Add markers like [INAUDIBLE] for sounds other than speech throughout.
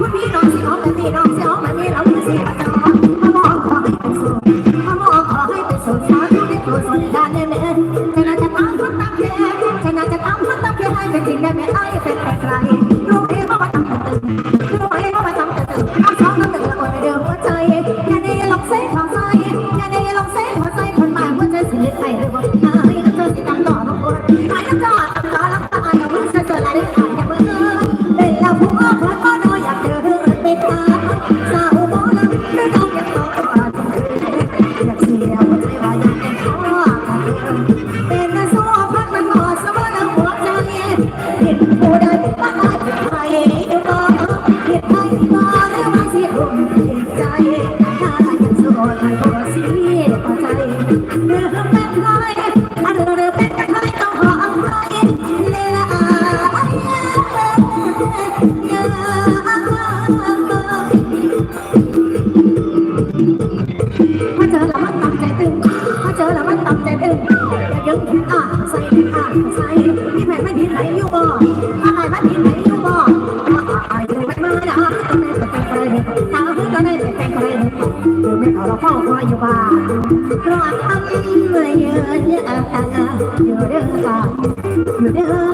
คุณพี่น้องสิออกมาพี่น้องสิออกมาพี่เราพี่สิจะออกมาบอกขอใเป็นสุมาบอขอให้เป็นสุขสาวที่ได้โปรดสนใจแน่แน่ฉันจะทำทุกตั้งใจฉันจะทำทุกตั้งใจให้เป็นจริงแน่แเฝ้าคอยอยู่บ้านรอทำเมื่อเยือนอยู่เรื่องบ้อยู่เรื่อ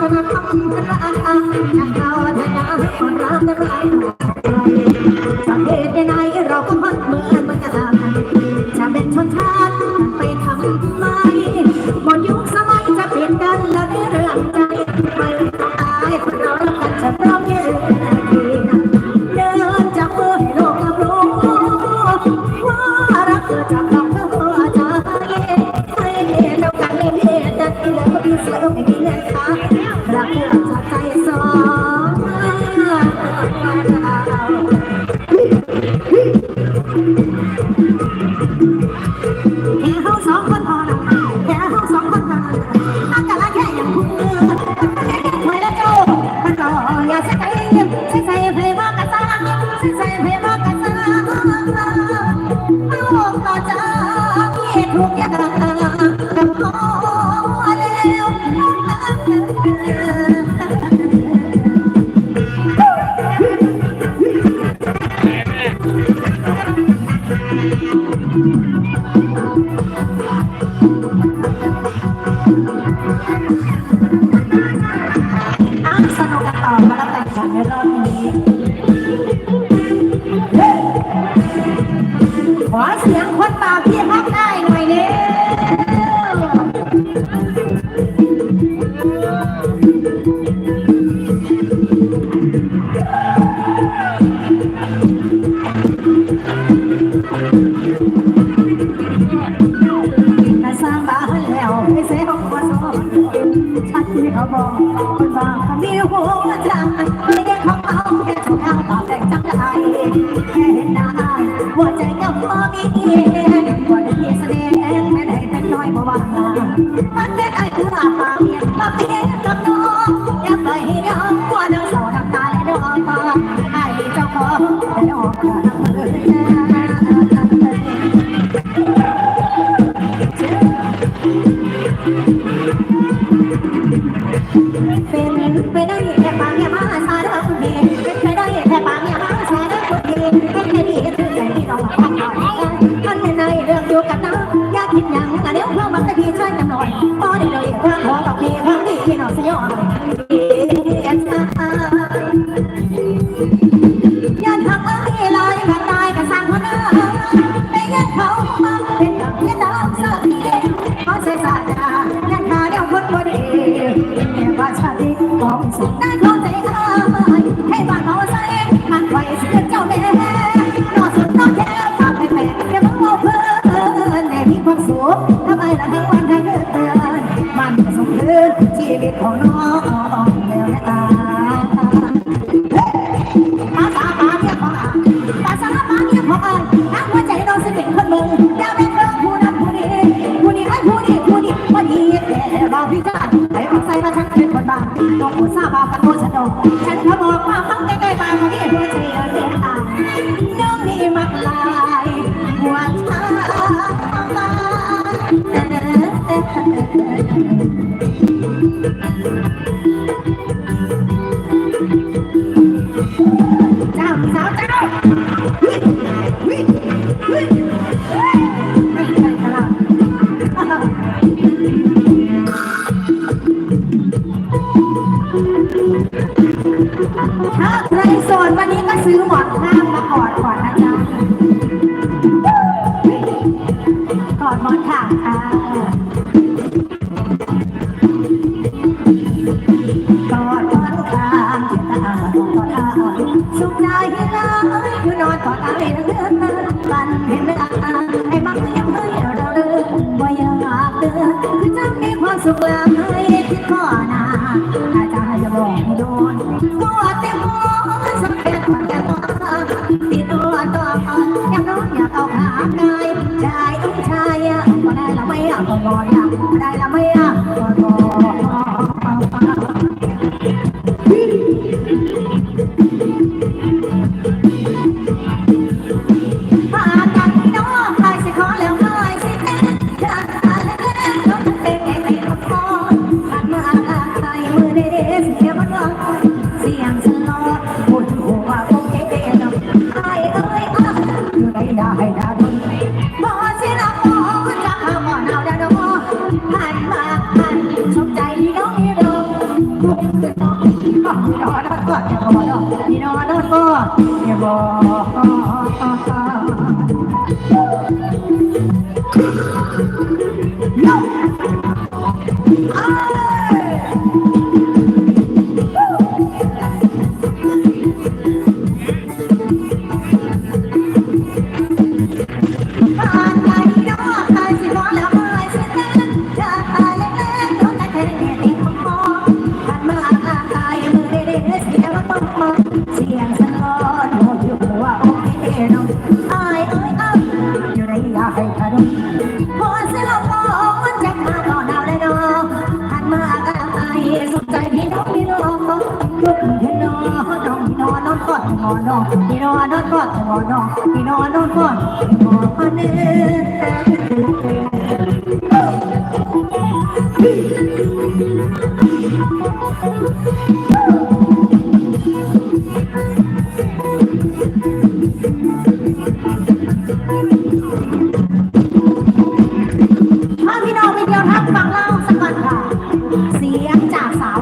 รักรักคำฉันละอาอาจะเข้าใจนะคนรักจะรัก Thank [LAUGHS] you. ฝ่ามีหัวใจไม่ได้ของเาแค่ของเอาตอบแต่จแค่เหนหน้าใจก็พมีเอวันนี้แดงไม่ได้เป็นน้อม่อวันเป็นไอ้คือมาเพีย Get up, get. สาบานกับโคชนฉันเค สุขแล้วไม่ได้คิดพ่อนาอาจารย์จะบอกให้โดนตัวเต็มหัวสักแค่คนแต่ตัติดตัวต่ออยากร้ออยากเอาหกายชายต้งชายได้ละไม่อะก็อยอะมาได้ละไม่อ่ Allah. มันพี่นออนเอพี่น้อดทักฟังเล่าสักก่อนค่เสียงจากสาว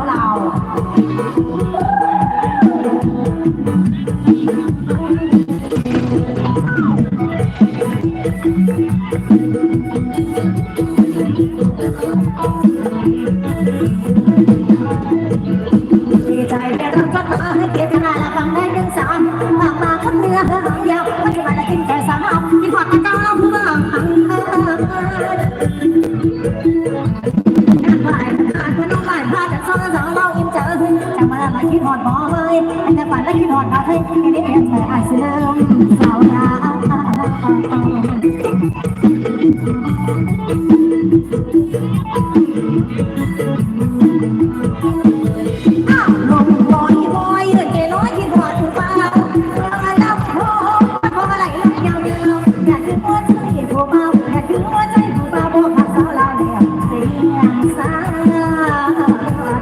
ผู้เมาแต่ถึงว่ใจโบ้าบ่ขาสาวลาวแล้วเสียงสา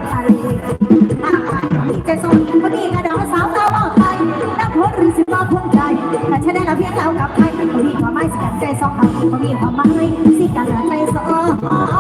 ไทยจะส่งพอดีกระดองสาวตาบอไทยนักพดหรือสิบมาพงใจแต่ฉันได้รับเพียงเท่กับใครพอดีความหมายสกัดใจสองคำพอดีความหมายสิกัดใจสอ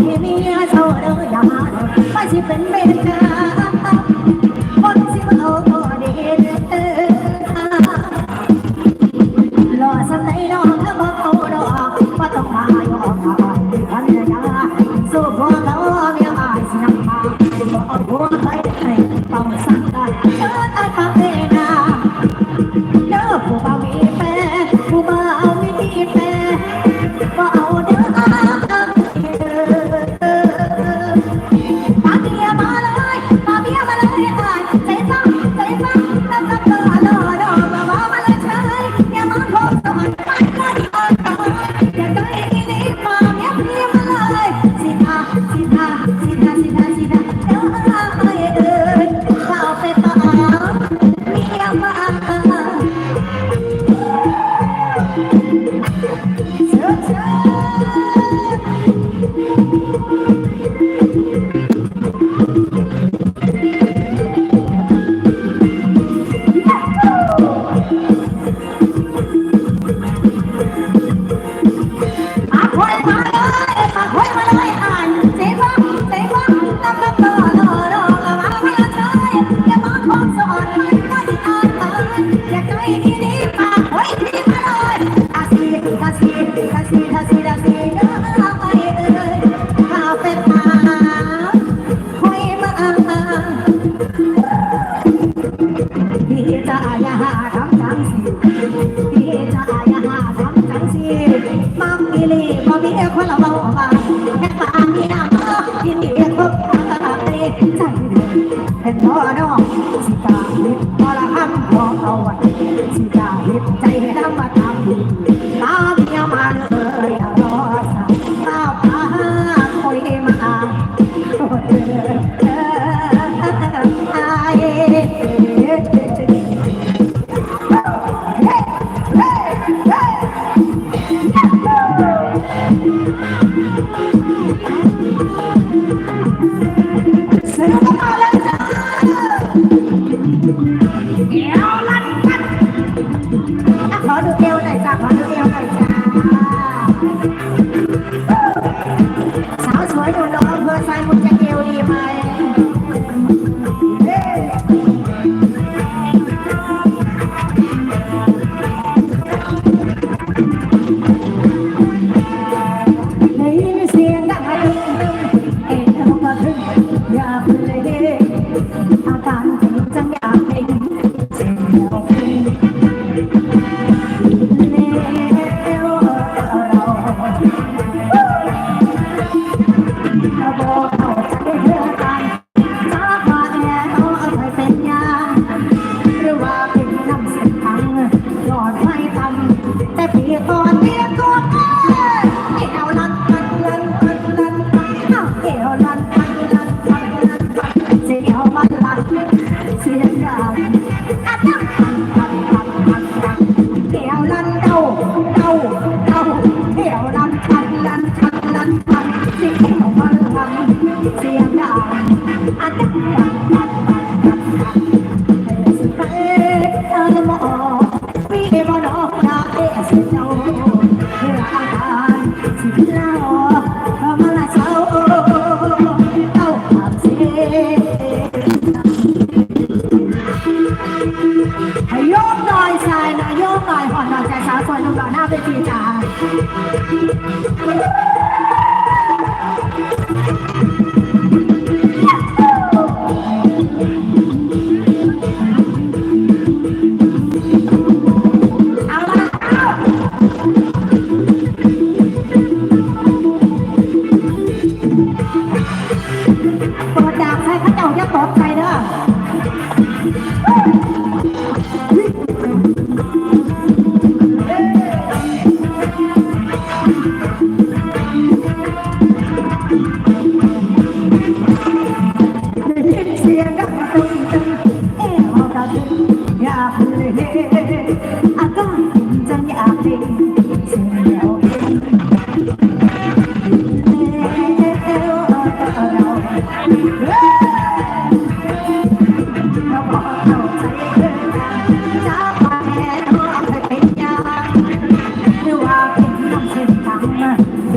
[LAUGHS] 你蜜呀丑的呀欢喜分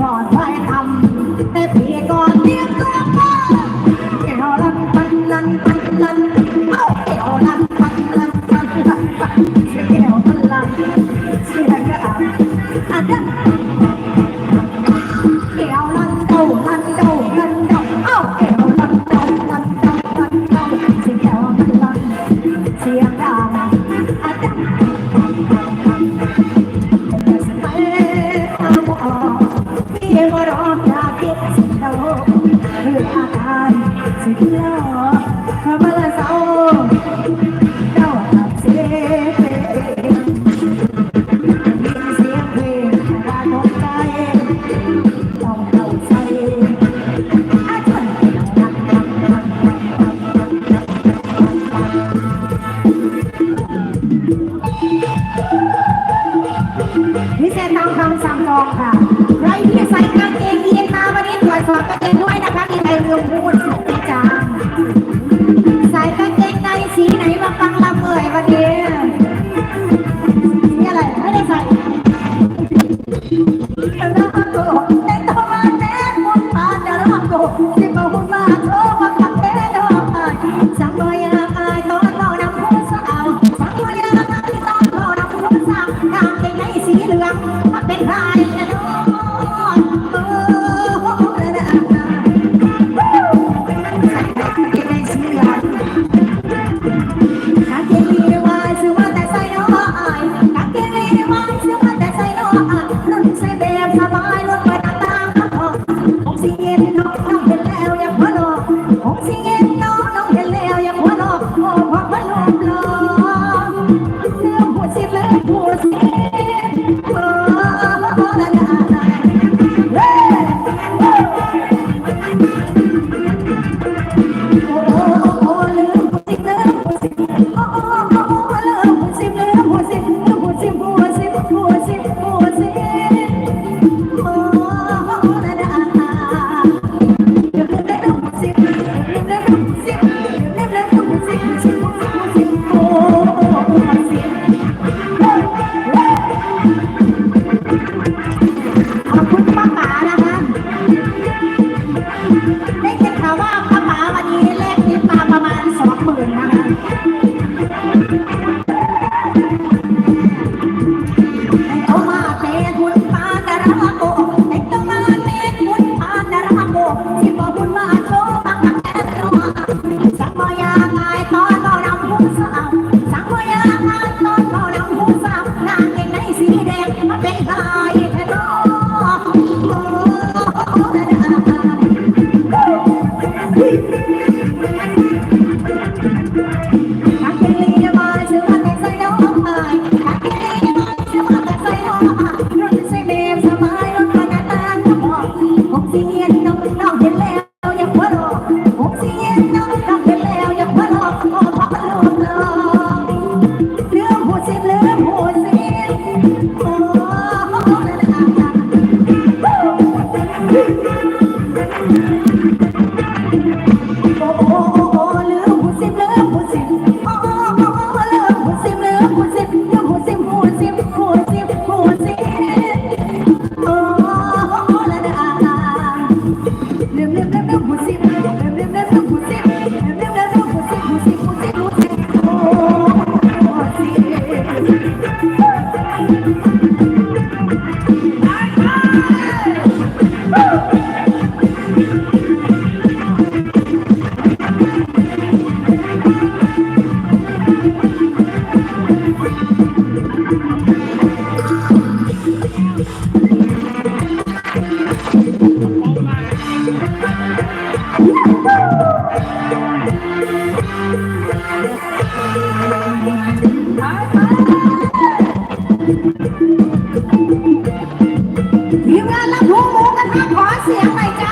ย ทีมงานรับรู้หมูกระทะขอเสียงหน่จ้า